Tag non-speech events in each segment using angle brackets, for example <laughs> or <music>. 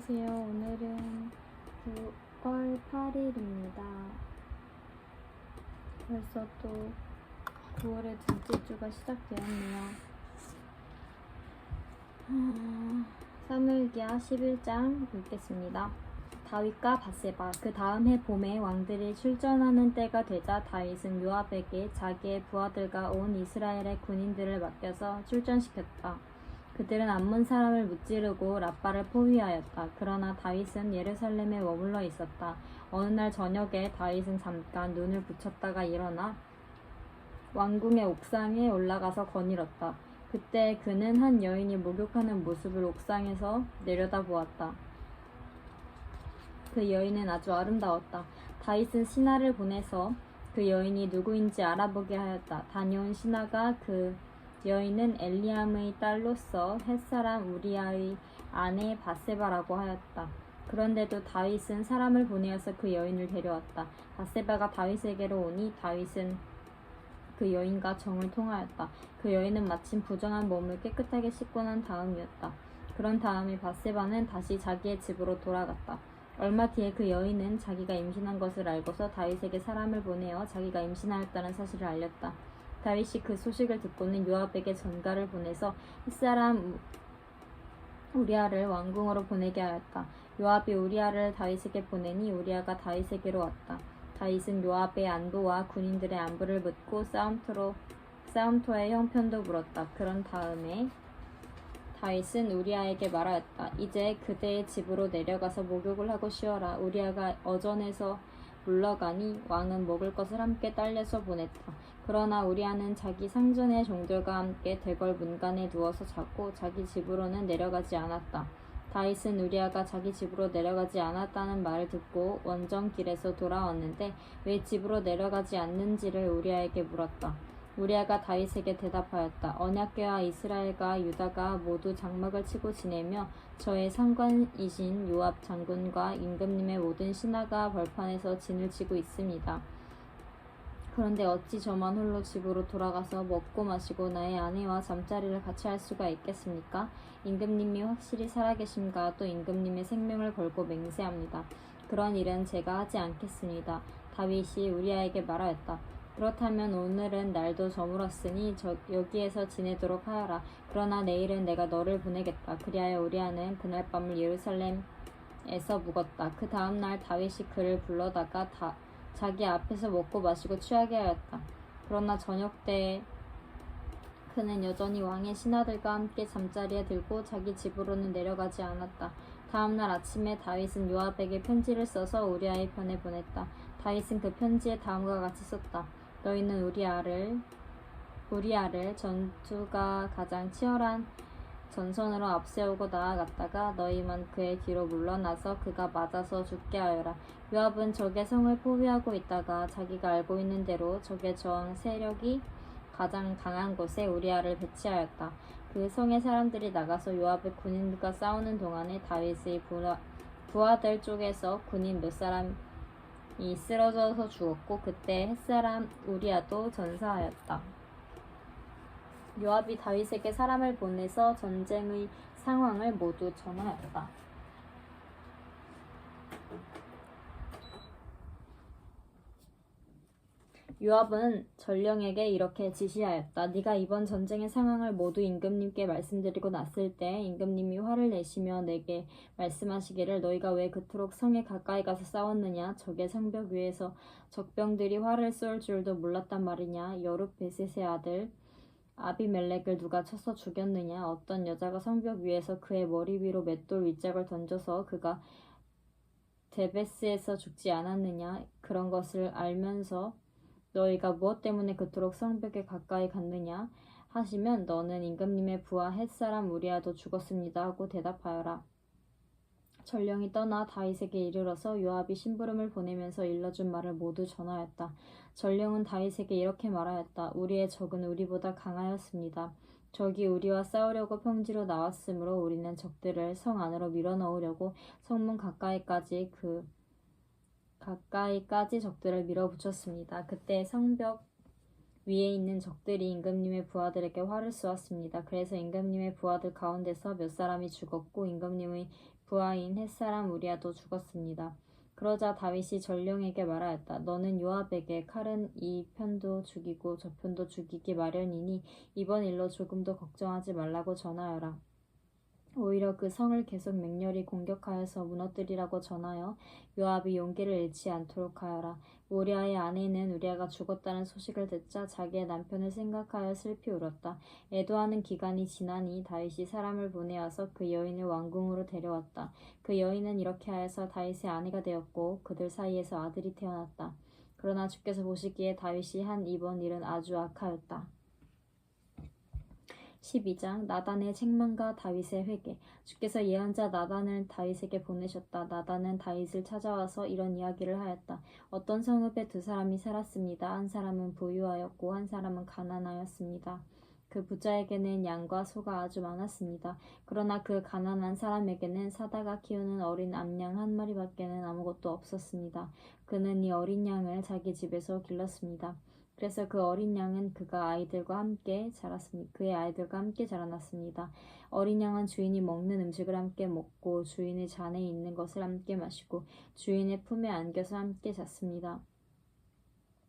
안녕하세요. 오늘은 9월 8일입니다. 벌써 또 9월의 둘째 주가 시작되었네요. 아, 사무엘기하 11장 읽겠습니다. 다윗과 바세바 그 다음 해 봄에 왕들이 출전하는 때가 되자 다윗은 요압에게 자기의 부하들과 온 이스라엘의 군인들을 맡겨서 출전시켰다. 그들은 암몬 사람을 무찌르고 라빠를 포위하였다. 그러나 다윗은 예루살렘에 머물러 있었다. 어느 날 저녁에 다윗은 잠깐 눈을 붙였다가 일어나 왕궁의 옥상에 올라가서 거닐었다. 그때 그는 한 여인이 목욕하는 모습을 옥상에서 내려다보았다. 그 여인은 아주 아름다웠다. 다윗은 신하를 보내서 그 여인이 누구인지 알아보게 하였다. 다녀온 신하가 그 여인은 엘리암의 딸로서 햇사람 우리아의 아내 바세바라고 하였다. 그런데도 다윗은 사람을 보내어서 그 여인을 데려왔다. 바세바가 다윗에게로 오니 다윗은 그 여인과 정을 통하였다. 그 여인은 마침 부정한 몸을 깨끗하게 씻고 난 다음이었다. 그런 다음에 바세바는 다시 자기의 집으로 돌아갔다. 얼마 뒤에 그 여인은 자기가 임신한 것을 알고서 다윗에게 사람을 보내어 자기가 임신하였다는 사실을 알렸다. 다윗이 그 소식을 듣고는 요압에게 전가를 보내서 햇사람 우리아를 왕궁으로 보내게 하였다. 요압이 우리아를 다윗에게 보내니 우리아가 다윗에게로 왔다. 다윗은 요압의 안부와 군인들의 안부를 묻고 싸움터로 싸움터의 형편도 물었다. 그런 다음에 다윗은 우리아에게 말하였다. 이제 그대의 집으로 내려가서 목욕을 하고 쉬어라. 우리아가 어전에서 물러가니 왕은 먹을 것을 함께 딸려서 보냈다. 그러나 우리아는 자기 상전의 종들과 함께 대궐 문간에 누워서 자고 자기 집으로는 내려가지 않았다. 다윗은 우리아가 자기 집으로 내려가지 않았다는 말을 듣고 원정 길에서 돌아왔는데 왜 집으로 내려가지 않는지를 우리아에게 물었다. 우리아가 다윗에게 대답하였다. 언약궤와 이스라엘과 유다가 모두 장막을 치고 지내며 저의 상관이신 요압 장군과 임금님의 모든 신하가 벌판에서 진을 치고 있습니다. 그런데 어찌 저만 홀로 집으로 돌아가서 먹고 마시고 나의 아내와 잠자리를 같이 할 수가 있겠습니까? 임금님이 확실히 살아계심과 또 임금님의 생명을 걸고 맹세합니다. 그런 일은 제가 하지 않겠습니다. 다윗이 우리아에게 말하였다. 그렇다면 오늘은 날도 저물었으니 저 여기에서 지내도록 하여라. 그러나 내일은 내가 너를 보내겠다. 그리하여 우리아는 그날 밤을 예루살렘에서 묵었다. 그 다음 날 다윗이 그를 불러다가 다, 자기 앞에서 먹고 마시고 취하게 하였다. 그러나 저녁 때 그는 여전히 왕의 신하들과 함께 잠자리에 들고 자기 집으로는 내려가지 않았다. 다음 날 아침에 다윗은 요압에게 편지를 써서 우리아의 편에 보냈다. 다윗은 그 편지에 다음과 같이 썼다. 너희는 우리 아를 우리 아를 전투가 가장 치열한 전선으로 앞세우고 나아갔다가 너희만 그의 뒤로 물러나서 그가 맞아서 죽게 하여라. 요압은 적의 성을 포위하고 있다가 자기가 알고 있는 대로 적의 저항 세력이 가장 강한 곳에 우리아를 배치하였다. 그 성의 사람들이 나가서 요압의 군인들과 싸우는 동안에 다윗의 부하, 부하들 쪽에서 군인 몇 사람 이 쓰러져서 죽었고 그때 햇사람 우리아도 전사하였다. 요압이 다윗에게 사람을 보내서 전쟁의 상황을 모두 전하였다. 요압은 전령에게 이렇게 지시하였다. 네가 이번 전쟁의 상황을 모두 임금님께 말씀드리고 났을 때 임금님이 화를 내시며 내게 말씀하시기를 너희가 왜 그토록 성에 가까이 가서 싸웠느냐? 적의 성벽 위에서 적병들이 활을 쏠 줄도 몰랐단 말이냐? 여룹 베셋의 아들 아비멜렉을 누가 쳐서 죽였느냐? 어떤 여자가 성벽 위에서 그의 머리 위로 맷돌 윗짝을 던져서 그가 데베스에서 죽지 않았느냐? 그런 것을 알면서 너희가 무엇 때문에 그토록 성벽에 가까이 갔느냐 하시면 너는 임금님의 부하 햇사람 우리아도 죽었습니다 하고 대답하여라. 전령이 떠나 다윗에게 이르러서 요압이 심부름을 보내면서 일러준 말을 모두 전하였다. 전령은 다윗에게 이렇게 말하였다. 우리의 적은 우리보다 강하였습니다. 적이 우리와 싸우려고 평지로 나왔으므로 우리는 적들을 성 안으로 밀어넣으려고 성문 가까이까지 그 가까이까지 적들을 밀어붙였습니다. 그때 성벽 위에 있는 적들이 임금님의 부하들에게 활을 쏘았습니다. 그래서 임금님의 부하들 가운데서 몇 사람이 죽었고 임금님의 부하인 햇사람 우리아도 죽었습니다. 그러자 다윗이 전령에게 말하였다. 너는 요압에게 칼은 이 편도 죽이고 저 편도 죽이기 마련이니 이번 일로 조금도 걱정하지 말라고 전하여라. 오히려 그 성을 계속 맹렬히 공격하여서 무너뜨리라고 전하여 요압이 용기를 잃지 않도록 하여라. 우리아의 아내는 우리아가 죽었다는 소식을 듣자 자기의 남편을 생각하여 슬피 울었다. 애도하는 기간이 지나니 다윗이 사람을 보내어서 그 여인을 왕궁으로 데려왔다. 그 여인은 이렇게 하여서 다윗의 아내가 되었고 그들 사이에서 아들이 태어났다. 그러나 주께서 보시기에 다윗이 한 이번 일은 아주 악하였다. 12장 나단의 책망과 다윗의 회개 주께서 예언자 나단을 다윗에게 보내셨다. 나단은 다윗을 찾아와서 이런 이야기를 하였다. 어떤 성읍에 두 사람이 살았습니다. 한 사람은 부유하였고 한 사람은 가난하였습니다. 그 부자에게는 양과 소가 아주 많았습니다. 그러나 그 가난한 사람에게는 사다가 키우는 어린 암양 한 마리밖에는 아무것도 없었습니다. 그는 이 어린 양을 자기 집에서 길렀습니다. 그래서 그 어린 양은 그가 아이들과 함께 자랐습니다. 그의 아이들과 함께 자라났습니다. 어린 양은 주인이 먹는 음식을 함께 먹고 주인의 잔에 있는 것을 함께 마시고 주인의 품에 안겨서 함께 잤습니다.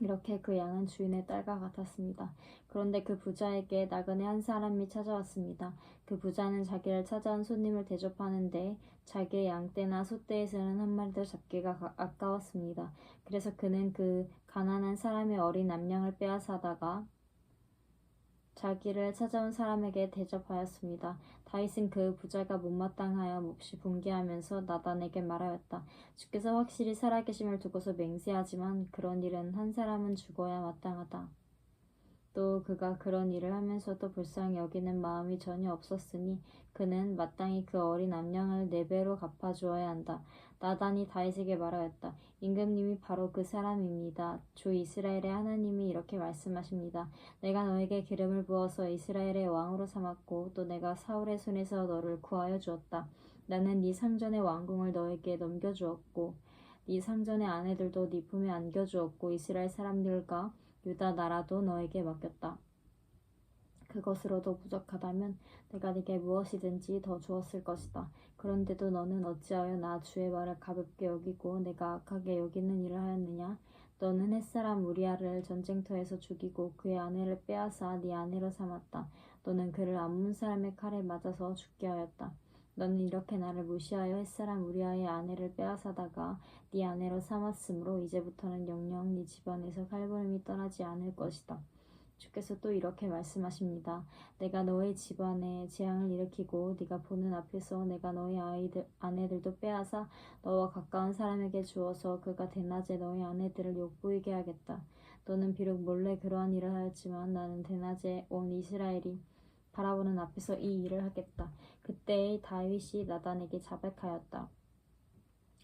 이렇게 그 양은 주인의 딸과 같았습니다. 그런데 그 부자에게 나그네 한 사람이 찾아왔습니다. 그 부자는 자기를 찾아온 손님을 대접하는데 자기의 양떼나 소떼에서는 한 마리도 잡기가 가- 아까웠습니다. 그래서 그는 그 가난한 사람의 어린 암양을 빼앗아다가 자기를 찾아온 사람에게 대접하였습니다. 다윗은 그 부자가 못마땅하여 몹시 분개하면서 나단에게 말하였다. 주께서 확실히 살아계심을 두고서 맹세하지만 그런 일은 한 사람은 죽어야 마땅하다. 또 그가 그런 일을 하면서도 불쌍히 여기는 마음이 전혀 없었으니 그는 마땅히 그 어린 암양을 네 배로 갚아주어야 한다. 나단이 다윗에게 말하였다. 임금님이 바로 그 사람입니다. 주 이스라엘의 하나님이 이렇게 말씀하십니다. 내가 너에게 기름을 부어서 이스라엘의 왕으로 삼았고 또 내가 사울의 손에서 너를 구하여 주었다. 나는 네 상전의 왕궁을 너에게 넘겨주었고 네 상전의 아내들도 네 품에 안겨주었고 이스라엘 사람들과 유다 나라도 너에게 맡겼다. 그것으로도 부족하다면 내가 네게 무엇이든지 더 주었을 것이다. 그런데도 너는 어찌하여 나 주의 말을 가볍게 여기고 내가 악하게 여기는 일을 하였느냐? 너는 햇사람 우리아를 전쟁터에서 죽이고 그의 아내를 빼앗아 네 아내로 삼았다. 너는 그를 암몬 사람의 칼에 맞아서 죽게 하였다. 너는 이렇게 나를 무시하여 햇사람 우리아의 아내를 빼앗아다가 네 아내로 삼았으므로 이제부터는 영영 네 집안에서 칼부림이 떠나지 않을 것이다. 주께서 또 이렇게 말씀하십니다. 내가 너의 집안에 재앙을 일으키고 네가 보는 앞에서 내가 너의 아이들 아내들도 빼앗아 너와 가까운 사람에게 주어서 그가 대낮에 너의 아내들을 욕보이게 하겠다. 너는 비록 몰래 그러한 일을 하였지만 나는 대낮에 온 이스라엘이 바라보는 앞에서 이 일을 하겠다. 그때의 다윗이 나단에게 자백하였다.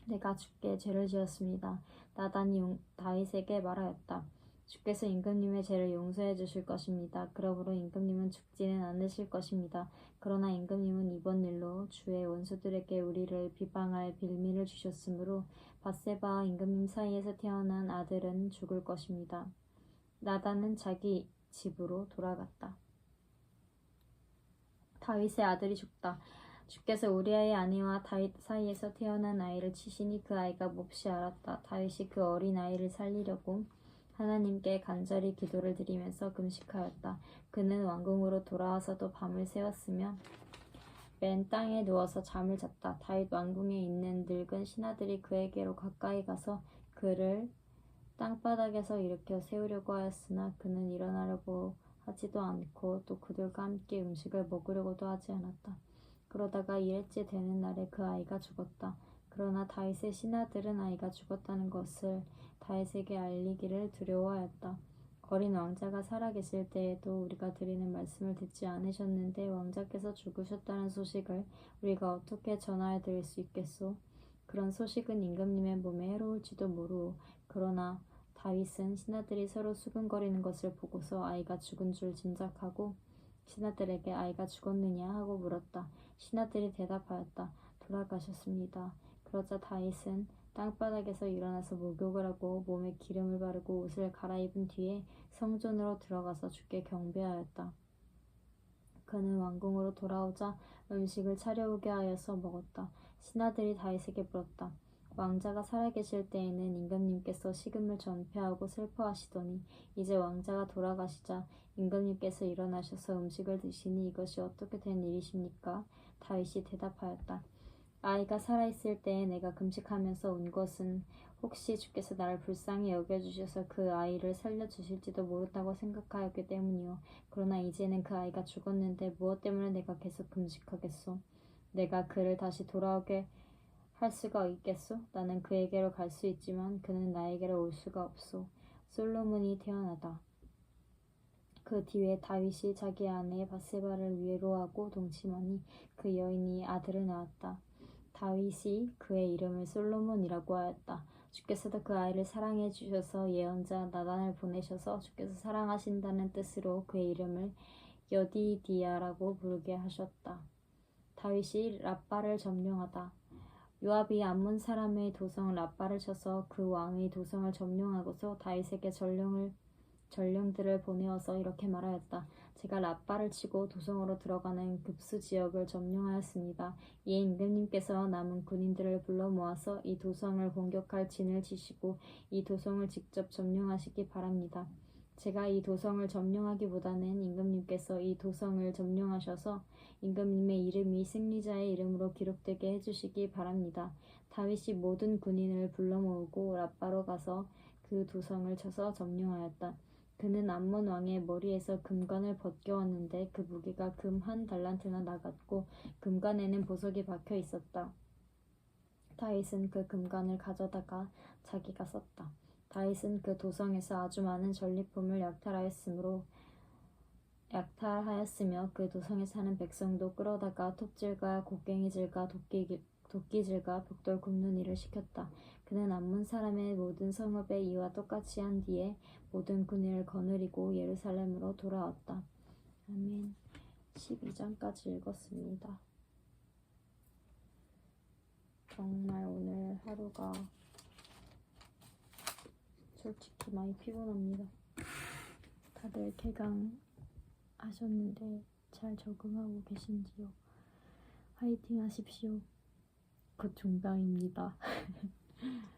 내가 주께 죄를 지었습니다. 나단이 용- 다윗에게 말하였다. 주께서 임금님의 죄를 용서해 주실 것입니다. 그러므로 임금님은 죽지는 않으실 것입니다. 그러나 임금님은 이번 일로 주의 원수들에게 우리를 비방할 빌미를 주셨으므로 바세바와 임금님 사이에서 태어난 아들은 죽을 것입니다. 나단은 자기 집으로 돌아갔다. 다윗의 아들이 죽다. 주께서 우리아의 아내와 다윗 사이에서 태어난 아이를 치시니 그 아이가 몹시 알았다. 다윗이 그 어린 아이를 살리려고 하나님께 간절히 기도를 드리면서 금식하였다. 그는 왕궁으로 돌아와서도 밤을 새웠으며 맨 땅에 누워서 잠을 잤다. 다윗 왕궁에 있는 늙은 신하들이 그에게로 가까이 가서 그를 땅바닥에서 일으켜 세우려고 하였으나 그는 일어나려고 하지도 않고 또 그들과 함께 음식을 먹으려고도 하지 않았다. 그러다가 일째 되는 날에 그 아이가 죽었다. 그러나 다윗의 신하들은 아이가 죽었다는 것을 다윗에게 알리기를 두려워하였다. 어린 왕자가 살아계실 때에도 우리가 드리는 말씀을 듣지 않으셨는데 왕자께서 죽으셨다는 소식을 우리가 어떻게 전하여 드릴 수 있겠소? 그런 소식은 임금님의 몸에 해로울지도 모르오. 그러나 다윗은 신하들이 서로 수근거리는 것을 보고서 아이가 죽은 줄 짐작하고 신하들에게 아이가 죽었느냐 하고 물었다. 신하들이 대답하였다. 돌아가셨습니다. 그러자 다윗은 땅바닥에서 일어나서 목욕을 하고 몸에 기름을 바르고 옷을 갈아입은 뒤에 성전으로 들어가서 주께 경배하였다. 그는 왕궁으로 돌아오자 음식을 차려오게 하여서 먹었다. 신하들이 다윗에게 물었다. 왕자가 살아계실 때에는 임금님께서 식음을 전폐하고 슬퍼하시더니 이제 왕자가 돌아가시자 임금님께서 일어나셔서 음식을 드시니 이것이 어떻게 된 일이십니까? 다윗이 대답하였다. 아이가 살아있을 때에 내가 금식하면서 온 것은 혹시 주께서 나를 불쌍히 여겨주셔서 그 아이를 살려주실지도 모른다고 생각하였기 때문이요. 그러나 이제는 그 아이가 죽었는데 무엇 때문에 내가 계속 금식하겠소? 내가 그를 다시 돌아오게 할 수가 있겠소? 나는 그에게로 갈 수 있지만 그는 나에게로 올 수가 없소. 솔로몬이 태어나다. 그 뒤에 다윗이 자기 아내 바세바를 위로하고 동침하니 그 여인이 아들을 낳았다. 다윗이 그의 이름을 솔로몬이라고 하였다. 주께서도 그 아이를 사랑해 주셔서 예언자 나단을 보내셔서 주께서 사랑하신다는 뜻으로 그의 이름을 여디디아라고 부르게 하셨다. 다윗이 라빠를 점령하다. 요압이 암몬 사람의 도성 라빠를 쳐서 그 왕의 도성을 점령하고서 다윗에게 전령을 전령들을 보내어서 이렇게 말하였다. 제가 라빠를 치고 도성으로 들어가는 급수 지역을 점령하였습니다. 이에 임금님께서 남은 군인들을 불러 모아서 이 도성을 공격할 진을 치시고 이 도성을 직접 점령하시기 바랍니다. 제가 이 도성을 점령하기보다는 임금님께서 이 도성을 점령하셔서 임금님의 이름이 승리자의 이름으로 기록되게 해주시기 바랍니다. 다윗이 모든 군인을 불러 모으고 라빠로 가서 그 도성을 쳐서 점령하였다. 그는 암몬 왕의 머리에서 금관을 벗겨왔는데 그 무게가 금 한 달란트나 나갔고 금관에는 보석이 박혀 있었다. 다윗은 그 금관을 가져다가 자기가 썼다. 다윗은 그 도성에서 아주 많은 전리품을 약탈하였으므로 약탈하였으며 그 도성에 사는 백성도 끌어다가 톱질과 곡괭이질과 도끼, 도끼질과 벽돌 굽는 일을 시켰다. 그는 암몬 사람의 모든 성읍의 이와 똑같이 한 뒤에 모든 군인을 거느리고 예루살렘으로 돌아왔다. 아멘. 12장까지 읽었습니다. 정말 오늘 하루가 솔직히 많이 피곤합니다. 다들 개강 하셨는데 잘 적응하고 계신지요? 화이팅 하십시오. 곧 종강입니다. <laughs>